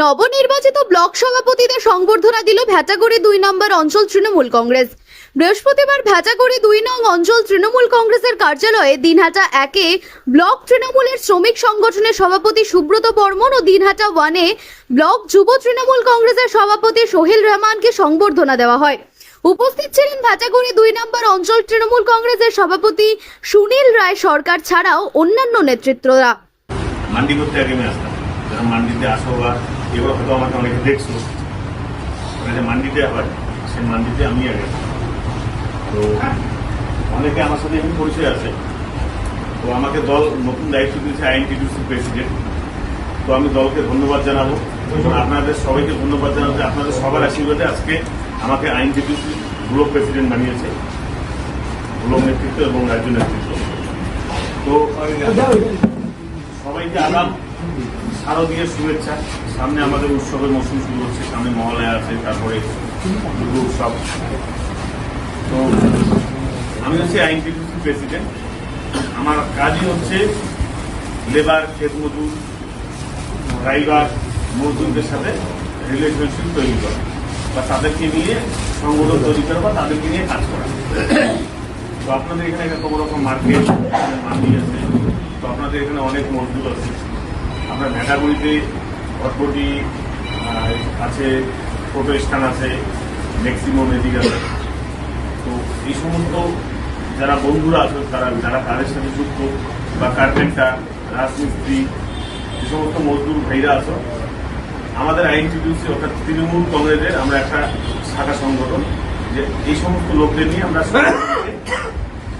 নবনির্বাচিত ব্লক সভাপতিদের সংবর্ধনা দিল ভ্যাটাগড়ি দুই নম্বর অঞ্চল তৃণমূল কংগ্রেস। বৃহস্পতিবার ভ্যাটাগড়ি দুই নং অঞ্চল তৃণমূল কংগ্রেসের কার্যালয়ে দিনহাটা একে ব্লক তৃণমূলের শ্রমিক সংগঠনের সভাপতি সুব্রত বর্মন ও দিনহাটা ওয়ানে ব্লক যুব তৃণমূল কংগ্রেসের সভাপতি সোহেল রহমানকে সংবর্ধনা দেওয়া হয়। উপস্থিত ছিলেন ভাটাগুড়ি দুই নম্বর অঞ্চল তৃণমূল কংগ্রেসের সভাপতি সুনীল রায় সরকার ছাড়াও অন্যান্য নেতৃত্বরা। মান্ডি করতে আগে আমি আসতাম। মান্ডিতে আসো এবার হয়তো আমাকে অনেকে দেখছ ওখানে যে মান্ডিতে হয়, সেই মান্ডিতে আমি আগে। তো অনেকে আমার সাথে এখন পরিচয় আছে। তো আমাকে দল নতুন দায়িত্ব দিয়েছে আইএনটিডিউসির প্রেসিডেন্ট তো আমি দলকে ধন্যবাদ জানাব। এবং আপনাদের সবাইকে ধন্যবাদ জানাব যে আপনাদের সবার আশীর্বাদে আজকে আমাকে আইএনটিডিউসি ব্লক প্রেসিডেন্ট বানিয়েছে। ব্লক নেতৃত্ব এবং রাজ্য নেতৃত্ব। তো সবাইকে আগাম শারদীয় শুভেচ্ছা। সামনে আমাদের উৎসবের মৌসুম শুরু হচ্ছে, সামনে মহালয়া আছে, তারপরে দুর্গা উৎসব তো আমি হচ্ছে আইনটিডিউসি প্রেসিডেন্ট। আমার কাজই হচ্ছে লেবার খেত মজুর, ড্রাইভার মজদুরদের সাথে রিলেশনশিপ তৈরি করা বা তাদেরকে নিয়ে সংগঠন তৈরি করা বা তাদেরকে নিয়ে কাজ করা। তো আপনাদের এখানে কোনো রকম মার্কেট মান্ডি আছে। তো আপনাদের এখানে অনেক মজদুর আছে। আপনার ভেটাগুড়িতে অটবটি আছে ফটো স্থান আছে ম্যাক্সিমাম মেজিক আছে। তো এই সমস্ত যারা বন্ধুরা আছে, তারা, যারা কাজের সাথে যুক্ত বা কার্পেন্টার রাজমিস্ত্রি যে সমস্ত মজদুর ভাইরা আছে, আমাদের আইনটিডিউসি অর্থাৎ তৃণমূল কংগ্রেসের আমরা একটা শাখা সংগঠন, যে এই সমস্ত লোকদের নিয়ে আমরা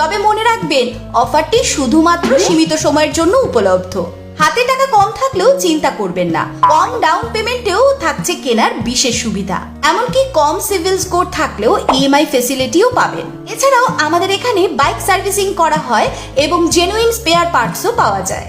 তবে মনে রাখবেন অফারটি শুধুমাত্র সীমিত সময়ের জন্য উপলব্ধ। হাতে টাকা কম থাকলেও চিন্তা করবেন না কম ডাউন পেমেন্টেও থাকছে কেনার বিশেষ সুবিধা। এমনকি কম সিভিল স্কোর থাকলেও ইএমআই ফেসিলিটিও পাবেন। এছাড়াও আমাদের এখানে বাইক সার্ভিসিং করা হয় এবং জেনুইন স্পেয়ার পার্টসও পাওয়া যায়।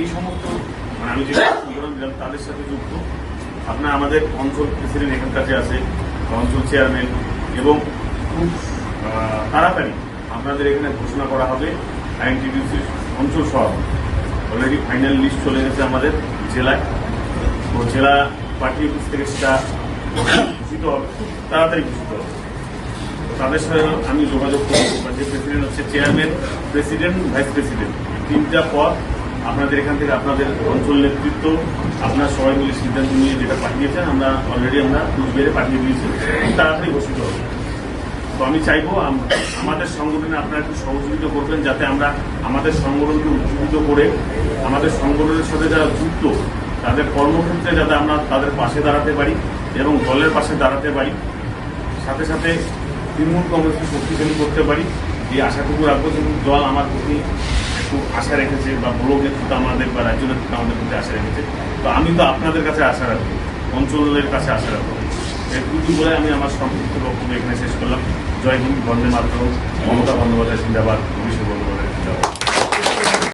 এই সমস্ত মানে আমি যে উদাহরণ দিলাম তাদের সাথে যুক্ত, আপনার আমাদের অঞ্চল প্রেসিডেন্ট এখান কাছে আছে, অঞ্চল চেয়ারম্যান এবং খুব তাড়াতাড়ি আপনাদের এখানে ঘোষণা করা হবে আইএনটিডিউসির অঞ্চল সভাপতি অলরেডি ফাইনাল লিস্ট চলে গেছে আমাদের জেলায়। তো জেলা পার্টি অফিস থেকে সেটা ঘোষিত হবে খুব তাড়াতাড়ি ঘোষিত হবে। তাদের সাথে আমি যোগাযোগ করব। যে প্রেসিডেন্ট হচ্ছে চেয়ারম্যান প্রেসিডেন্ট ভাইস প্রেসিডেন্ট তিনটা পদ আপনাদের এখান থেকে আপনাদের অঞ্চল নেতৃত্ব, আপনার সবাই মিলে সিদ্ধান্ত নিয়ে যেটা পাঠিয়েছেন, আমরা অলরেডি আমরা কুচবিহারে পাঠিয়ে দিয়েছি তাড়াতাড়ি ঘোষিত হবে তো আমি চাইব আমাদের সংগঠনে আপনারা একটু সহযোগিতা করবেন যাতে আমরা আমাদের সংগঠনকে উজ্জীবিত করে, আমাদের সংগঠনের সাথে যারা যুক্ত, তাদের কর্মক্ষেত্রে যাতে আমরা তাদের পাশে দাঁড়াতে পারি এবং দলের পাশে দাঁড়াতে পারি। সাথে সাথে তৃণমূল কংগ্রেসকে শক্তিশালী করতে পারি। এই আশাটুকু রাখব যেমন দল আমার প্রতি একটু আশা রেখেছে বা ব্লক নেতৃত্ব আমাদের বা রাজ্য নেতৃত্ব আমাদের প্রতি আশা রেখেছে। তো আমি তো আপনাদের কাছে আশা রাখব, অঞ্চলের কাছে আশা রাখব। এটুকু বলে আমি আমার সংক্ষিপ্ত বক্তব্য এখানে শেষ করলাম। জয় হিন্দ, বন্দে মাতরম, মমতা বন্দ্যোপাধ্যায় সিন্দাবাদ